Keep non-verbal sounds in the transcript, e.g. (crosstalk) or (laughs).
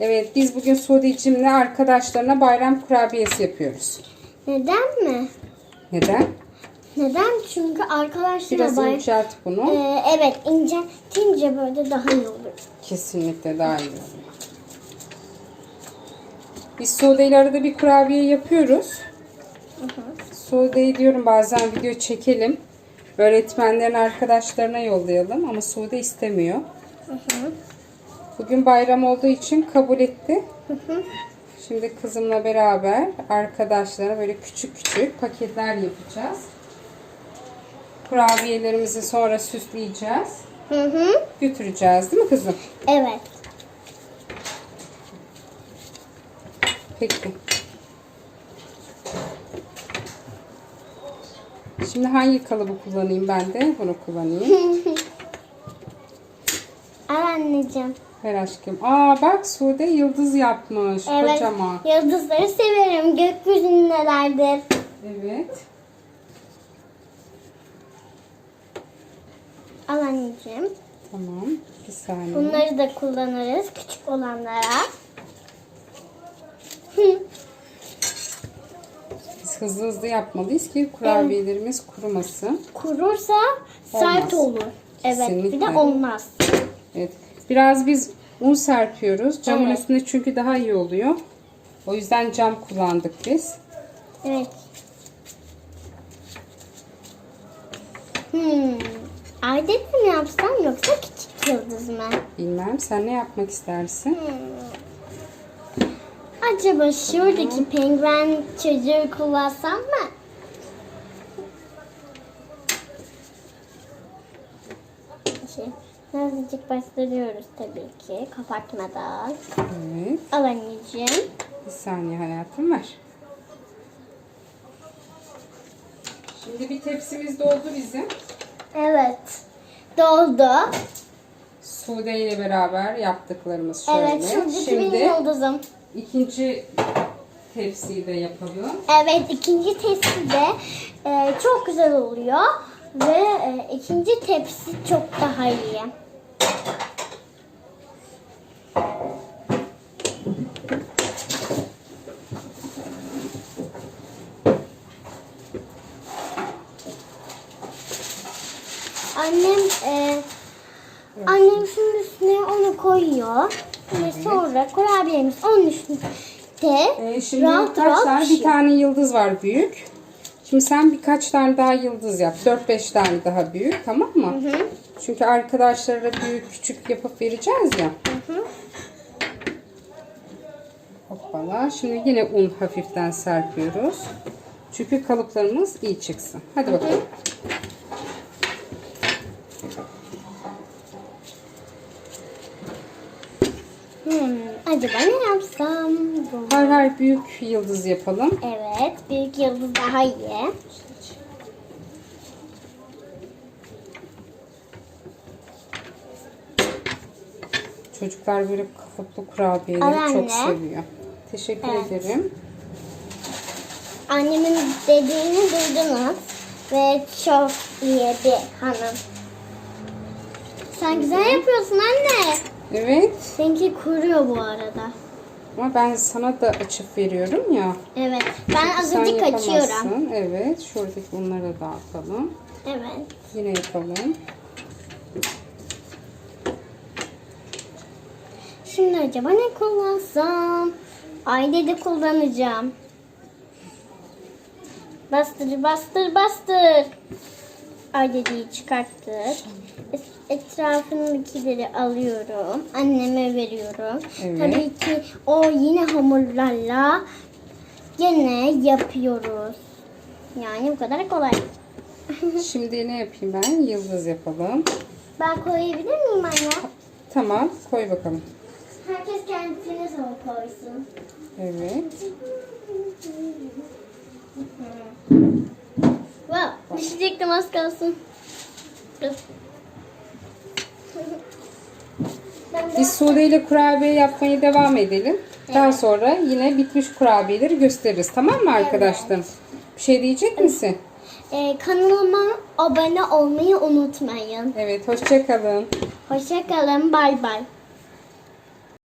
Evet biz bugün Sude'cimle arkadaşlarına bayram kurabiyesi yapıyoruz. Neden mi? Neden? Neden? Çünkü arkadaşlar Biraz bay... incelт bunu. Ee, evet inceltince böyle daha iyi olur. Kesinlikle daha iyi oluyor. Biz Sude ile arada bir kurabiye yapıyoruz. Sude'yi diyorum bazen video çekelim. Öğretmenlerin arkadaşlarına yollayalım ama Sude istemiyor. Bugün bayram olduğu için kabul etti. Şimdi kızımla beraber arkadaşlara böyle küçük küçük paketler yapacağız. Kurabiyelerimizi sonra süsleyeceğiz. Hı hı. Götüreceğiz değil mi kızım? Evet. Peki. Şimdi hangi kalıbı kullanayım ben de? Bunu kullanayım. (laughs) Al anneciğim. Ver aşkım. Aa bak Sude yıldız yapmış. Evet. Kocaman. Yıldızları severim. Gökyüzü nelerdir? Evet. Al anneciğim. Tamam. Bir saniye. Bunları da kullanırız küçük olanlara. Hı. Biz hızlı hızlı yapmalıyız ki kurabiyelerimiz kurumasın. Kurursa sert Olmaz. olur. Evet. Bir de olmaz. Evet. Biraz biz un serpiyoruz. Camın Evet. üstünde çünkü daha iyi oluyor. O yüzden cam kullandık biz. Evet. Hmm. Adet mi yapsam yoksa küçük yıldız mı? Bilmem sen ne yapmak istersin? Acaba şuradaki penguen çocuğu kullansam mı? Şey, Nazicik bastırıyoruz tabii ki kapatmadan. Evet. Al anneciğim. Bir saniye hayatım var. Şimdi bir tepsimiz doldu bizim. Evet. Doldu. Sude ile beraber yaptıklarımız şöyle. Evet benim Şimdi yıldızım. ikinci tepsiyi de yapalım. Evet ikinci tepsi de e, çok güzel oluyor. Ve e, ikinci tepsi çok daha iyi. Annem e, annem şunun üstüne onu koyuyor. Ve sonra kurabiyemiz onun üstüne Ee, şimdi rahat rahat tane? Bir pişiyor. tane yıldız var büyük. Şimdi sen birkaç tane daha yıldız yap. 4-5 tane daha büyük tamam mı? Çünkü arkadaşlara büyük küçük yapıp vereceğiz ya. Hoppala. Şimdi yine un hafiften serpiyoruz. Çünkü kalıplarımız iyi çıksın. Hadi bakalım. Hmm, acaba ne yapsam? Hayır hayır büyük yıldız yapalım. Evet, büyük yıldız daha iyi. Çocuklar böyle kalıplı kurabiyeleri Al çok anne. seviyor. Teşekkür Evet. ederim. Annemin dediğini duydunuz ve çok iyi bir hanım. Sen güzel yapıyorsun anne. Evet. Seninki kuruyor bu arada. Ama ben sana da açıp veriyorum ya. Evet, ben azıcık açıyorum. Evet. Şuradaki bunları da dağıtalım. Evet. Yine yapalım. Şimdi acaba ne kullansam? Ayda de kullanacağım. Bastır, bastır, bastır. Aydeyi çıkarttık. Etrafındakileri alıyorum. Anneme veriyorum. Evet. Tabii ki o yine hamurlarla yine yapıyoruz. Yani bu kadar kolay. (laughs) Şimdi ne yapayım ben? Yıldız yapalım. Ben koyabilir miyim anne? Tamam. Koy bakalım. Herkes kendisine son koysun. Evet. Wow, düşecektim az kalsın. Biz Sude ile kurabiye yapmaya devam edelim. Daha sonra yine bitmiş kurabiyeleri gösteririz. Tamam mı arkadaşlar? Bir şey diyecek misin? Ee, kanalıma abone olmayı unutmayın. Evet. Hoşça kalın. Hoşçakalın. Bay bay.